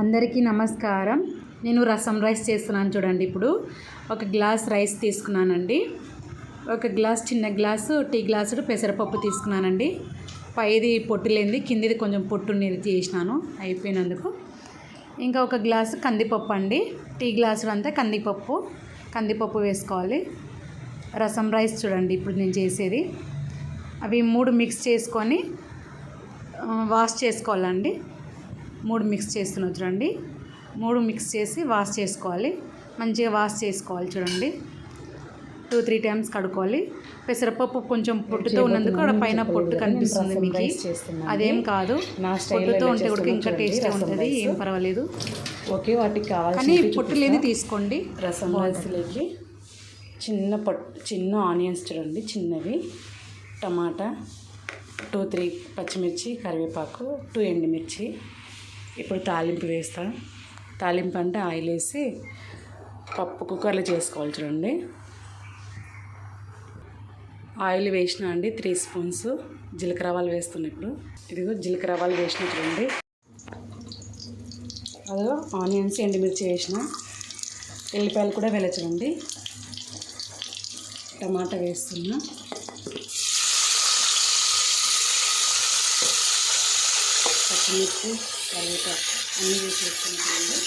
అందరికీ నమస్కారం. నేను రసం రైస్ చేస్తున్నాను చూడండి ఇప్పుడు. ఒక గ్లాస్ రైస్ తీసుకున్నానండి. ఒక గ్లాస్ చిన్న గ్లాసు టీ గ్లాసుడు పెసరపప్పు తీసుకున్నానండి. పైది పొట్టు లేనిది కిందిది కొంచెం పొట్టు నేను తీసినాను అయిపోయినందుకు. ఇంకా ఒక గ్లాసు కందిపప్పు అండి. టీ గ్లాసుడు అంతా కందిపప్పు కందిపప్పు వేసుకోవాలి. రసం రైస్ చూడండి ఇప్పుడు నేను చేసేది. అవి మూడు మిక్స్ చేసుకొని వాష్ చేసుకోవాలండి. మూడు మిక్స్ చేస్తున్నాను చూడండి. మూడు మిక్స్ చేసి వాష్ చేసుకోవాలి. మంచిగా వాష్ చేసుకోవాలి చూడండి. టూ త్రీ టైమ్స్ కడుక్కోవాలి. పెసరపప్పు కొంచెం పొట్టుతో ఉన్నందుకు అక్కడ పైన పొట్టు కనిపిస్తుంది మీకు. అదేం కాదు. పొట్టుతో ఉంటే కూడా ఇంకా టేస్ట్ ఉంటుంది. ఏం. పర్వాలేదు. ఓకే వాటికి కానీ పొట్టు లేని తీసుకోండి. రసం రైస్లోకి చిన్న పట్ చిన్న ఆనియన్స్ చూడండి చిన్నవి. టమాటా టూ త్రీ పచ్చిమిర్చి కరివేపాకు టూ ఎండుమిర్చి. ఇప్పుడు తాలింపు వేస్తా. తాలింపు అంటే ఆయిల్ వేసి పప్పు కుక్కర్లో చేసుకోవాలి చూడండి. ఆయిల్ వేసిన అండి త్రీ స్పూన్స్ జీలకర్ర ఆవాలు వేస్తున్నా ఇప్పుడు. ఇదిగో జీలకర్ర ఆవాలు వేసిన చూడండి. అదిగో ఆనియన్స్ ఎండుమిర్చి వేసిన. ఎల్లిపాయలు కూడా వెళ్ళచండి టమాటా వేస్తున్నా. పచ్చిమిర్చి కరివేపాకు అన్నీ వేసి వేస్తున్నానండి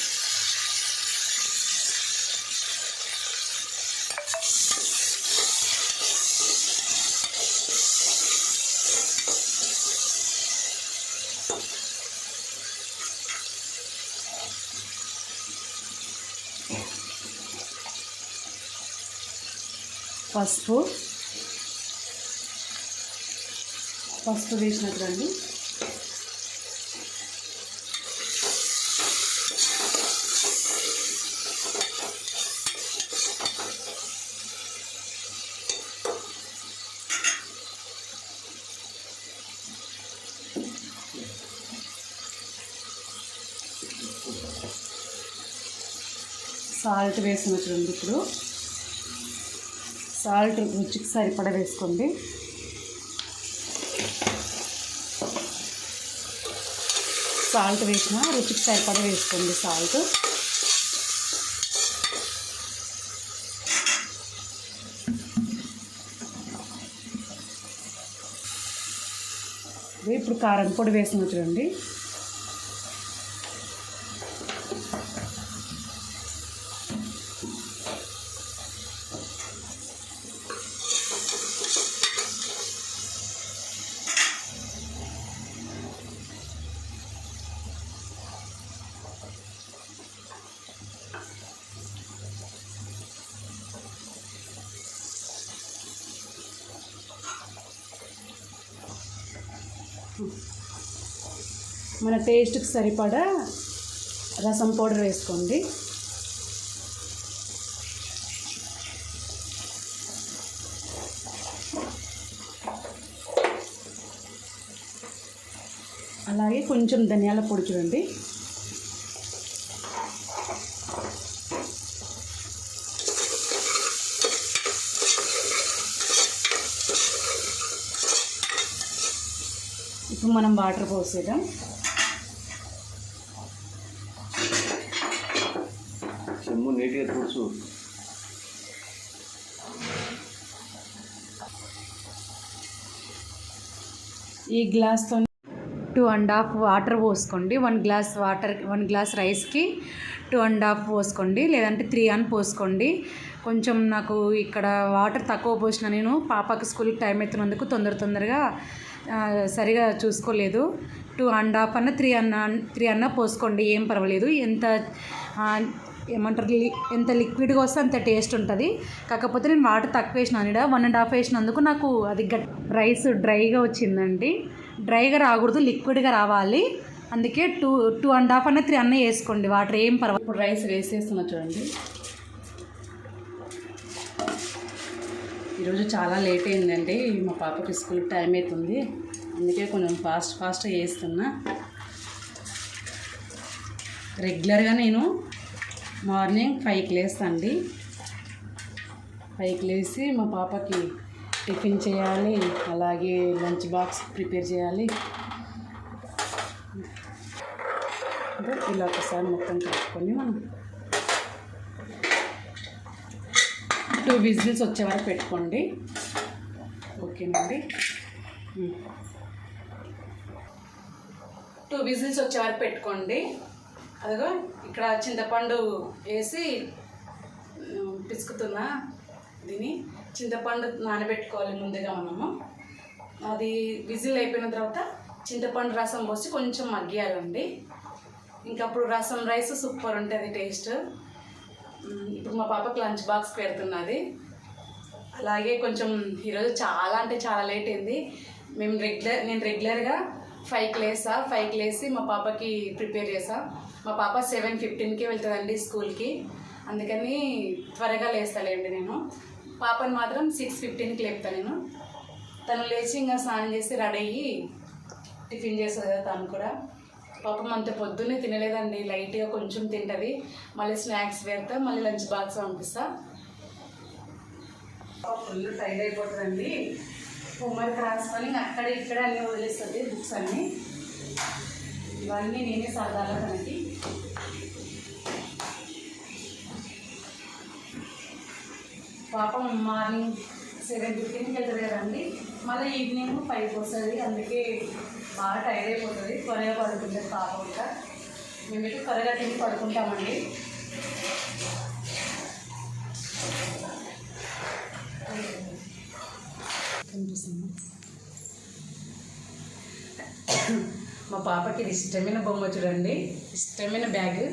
పసుపు పసుపు వేసినట్లండి సాల్ట్ వేసిన చూడండి ఇప్పుడు. సాల్ట్ రుచికి సరిపడ వేసుకోండి. సాల్ట్ వేసిన రుచికి సరిపడా వేసుకోండి సాల్ట్. ఇప్పుడు కారం పొడి వేసిన చూడండి. మన టేస్ట్కి సరిపడా రసం పౌడర్ వేసుకోండి. అలాగే కొంచెం ధనియాల పొడి చూడండి. ఇప్పుడు మనం వాటర్ పోసేద్దాం. చెమ్ము నీట్గా తుడుచు. ఈ గ్లాస్తో టూ అండ్ హాఫ్ వాటర్ పోసుకోండి. One glass water one glass రైస్కి టూ అండ్ హాఫ్ పోసుకోండి. లేదంటే త్రీ అని పోసుకోండి. కొంచెం నాకు ఇక్కడ వాటర్ తక్కువ పోసిన నేను పాపకి స్కూల్కి టైం అవుతున్నందుకు తొందర తొందరగా సరిగా చూసుకోలేదు. టూ అండ్ హాఫ్ అన్న త్రీ అన్న త్రీ అన్న పోసుకోండి ఏం పర్వాలేదు. ఎంత ఏమంటారు లి- ఎంత లిక్విడ్గా వస్తే అంత టేస్ట్ ఉంటుంది. కాకపోతే నేను వాటర్ తక్కువ వేసినాను ఇక్కడ వన్ అండ్ హాఫ్ వేసినందుకు నాకు అది గట్ రైస్ డ్రైగా వచ్చిందండి. డ్రైగా రాకూడదు లిక్విడ్గా రావాలి. అందుకే టూ టూ అండ్ హాఫ్ అన్న త్రీ అన్న వేసుకోండి వాటర్ ఏం పర్వాలేదు ఇప్పుడు రైస్ వేసేస్తున్నా చూడండి. ఈరోజు చాలా లేట్ అయిందండి. మా పాపకి స్కూల్ టైం అవుతుంది. అందుకే కొంచెం ఫాస్ట్ ఫాస్ట్గా చేస్తున్నా. రెగ్యులర్గా నేను మార్నింగ్ ఫైవ్కి లేస్తాండి. ఫైవ్కి లేచి మా పాపకి టిఫిన్ చేయాలి. అలాగే లంచ్ బాక్స్ ప్రిపేర్ చేయాలి. అంటే ఇలా ఒకసారి మొత్తం కలుపుకొని మనం టూ విజిల్స్ వచ్చే వరకు పెట్టుకోండి. ఓకేనండి? టూ విజిల్స్ వచ్చే వరకు పెట్టుకోండి. అదిగో ఇక్కడ చింతపండు వేసి పిసుకుతున్నా దీని చింతపండు నానబెట్టుకోవాలి ముందుగా మనము. అది విజిల్ అయిపోయిన తర్వాత చింతపండు రసం పోసి కొంచెం మగ్గియాలండి ఇంకా అప్పుడు రసం రైస్ సూపర్ ఉంటుంది టేస్ట్. ఇప్పుడు మా పాపకి లంచ్ బాక్స్ పెడుతున్నది. అలాగే కొంచెం ఈరోజు చాలా అంటే చాలా లేట్ అయింది. మేము రెగ్యులర్ నేను రెగ్యులర్గా ఫైవ్కి లేసా. ఫైవ్కి లేసి మా పాపకి ప్రిపేర్ చేసా. మా పాప సెవెన్ ఫిఫ్టీన్కి వెళ్తుందండి స్కూల్కి. అందుకని త్వరగా లేస్తాలేండి నేను. పాపని మాత్రం సిక్స్ ఫిఫ్టీన్కి లేపుతా నేను. తను లేచి ఇంకా స్నానం చేసి రెడీ అయ్యి టిఫిన్ చేస్తుంది కదా తను కూడా. పాపం అంత పొద్దున్నే తినలేదండి. లైట్గా కొంచెం తింటుంది. మళ్ళీ స్నాక్స్ పెడతా మళ్ళీ లంచ్ బాక్స్ పంపిస్తా. ఫుల్ టైడ్ అయిపోతుందండి హోంవర్క్ రాసుకొని అక్కడ ఇక్కడ అన్నీ వదిలేస్తుంది బుక్స్ అన్నీ. ఇవన్నీ నేనే సరదాగా తనకి. పాపం మార్నింగ్ సెవెన్ ఫిఫ్టీన్కి వెళ్తుంది కదండి. మళ్ళీ ఈవినింగ్ ఫైవ్కి వస్తుంది. అందుకే బాగా టైర్ అయిపోతుంది. త్వరగా పడుకుంటుంది పాప కూడా మేమైతే త్వరగా తిని పడుకుంటామండి. కనిపిస్తుంది మా పాపకి ఇది ఇష్టమైన బొమ్మ చూడండి. ఇష్టమైన బ్యాగ్.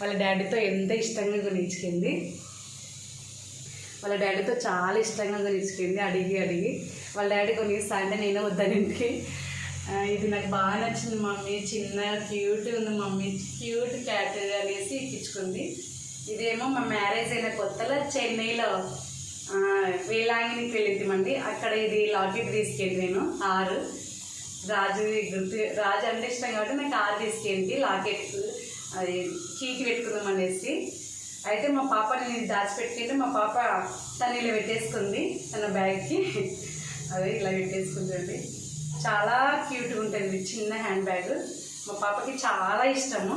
వాళ్ళ డాడీతో ఎంత ఇష్టంగా కొనిచ్చుకుంది. వాళ్ళ డాడీతో చాలా ఇష్టంగా కొనిచ్చుకుంది. అడిగి అడిగి. వాళ్ళ డాడీ కొనిస్తా అంటే నేను వద్దనింటికి ఇది నాకు బాగా నచ్చింది మమ్మీ. చిన్న క్యూట్ ఉంది మమ్మీ. క్యూట్ క్యాట్ అనేసి ఇప్పించుకుంది. ఇదేమో మా మ్యారేజ్ అయిన కొత్తలో చెన్నైలో ఆ, వేలాంగినికి వెళ్ళిద్దామండి అక్కడ ఇది లాకెట్ తీసుకెళ్ళి నేను ఆరు. రాజు గుర్తు రాజు అంటే ఇష్టం కాబట్టి నాకు ఆరు తీసుకెళ్ళి లాకెట్ అది కీకి పెట్టుకుందాం అనేసి. అయితే మా పాప నేను దాచిపెట్టుకుంటే మా పాప తను ఇలా పెట్టేసుకుంది తన బ్యాగ్కి అది ఇలా పెట్టేసుకుందండి చాలా క్యూట్గా ఉంటుంది చిన్న హ్యాండ్ బ్యాగ్ మా పాపకి చాలా ఇష్టము.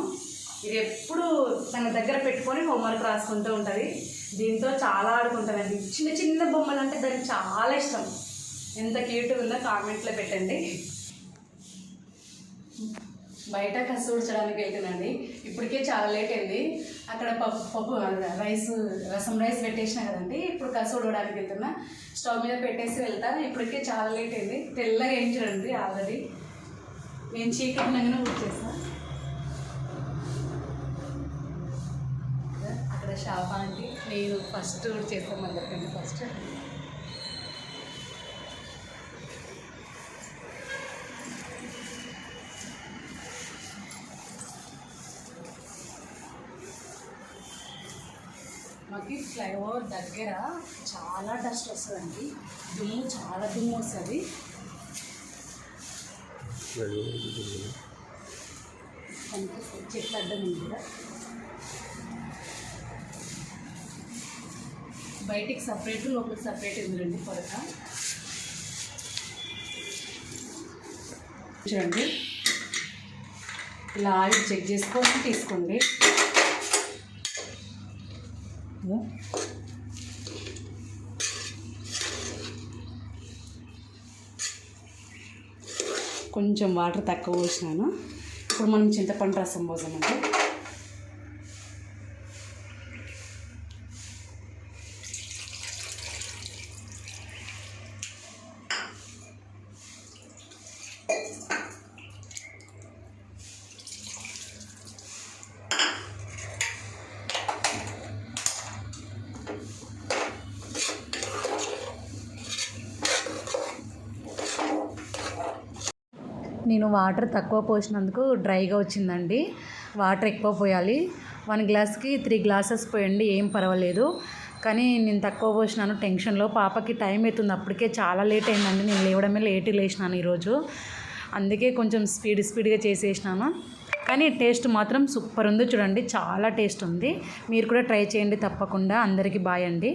ఇది ఎప్పుడు తన దగ్గర పెట్టుకొని హోంవర్క్ రాసుకుంటూ ఉంటుంది. దీంతో చాలా ఆడుకుంటానండి. చిన్న చిన్న బొమ్మలు అంటే దానికి చాలా ఇష్టం. ఎంత క్యూట్గా ఉందో కామెంట్లో పెట్టండి. బయట కసూడ్చడానికి వెళ్తున్నాండి ఇప్పటికే చాలా లేట్ అయింది. అక్కడ పప్పు పప్పు రైస్ రసం రైస్ పెట్టేసిన కదండి. ఇప్పుడు కసూడడానికి వెళ్తున్నా. స్టవ్ మీద పెట్టేసి వెళ్తా. ఇప్పటికే చాలా లేట్ అయింది. తెల్లగా ఏం చూడండి ఆల్రెడీ. నేను చీకటినగానే వచ్చేసా అక్కడ షాప్ ఆంటీ నేను ఫస్ట్ చేస్తాం చెప్పండి ఫస్ట్. ఫ్లైఓవర్ దగ్గర చాలా డస్ట్ వస్తుందండి. దుమ్ము చాలా దుమ్ము వస్తుంది. చెట్లు అడ్డం కూడా బయటికి సపరేట్ లోపలికి సపరేట్ ఉంది రండి పొరక చూడండి. ఇలా ఆయిల్ చెక్ చేసుకొని తీసుకోండి. కొంచెం వాటర్ తక్కువ పోసినాను. ఇప్పుడు మనం చింతపండు రసం పోసామంటే నేను వాటర్ తక్కువ పోసినందుకు డ్రైగా వచ్చిందండి. వాటర్ ఎక్కువ పోయాలి. వన్ గ్లాస్కి త్రీ గ్లాసెస్ పోయండి ఏం పర్వాలేదు. కానీ నేను తక్కువ పోసినాను టెన్షన్లో. పాపకి టైం అవుతుంది అప్పటికే చాలా లేట్ అయిందండి. నేను లేవడమే లేట్ లేచినాను ఈరోజు. అందుకే కొంచెం స్పీడ్ స్పీడ్గా చేసేసినాను. కానీ టేస్ట్ మాత్రం సూపర్ ఉంది. చూడండి చాలా టేస్ట్ ఉంది. మీరు కూడా ట్రై చేయండి తప్పకుండా. అందరికీ బాయ్ అండి.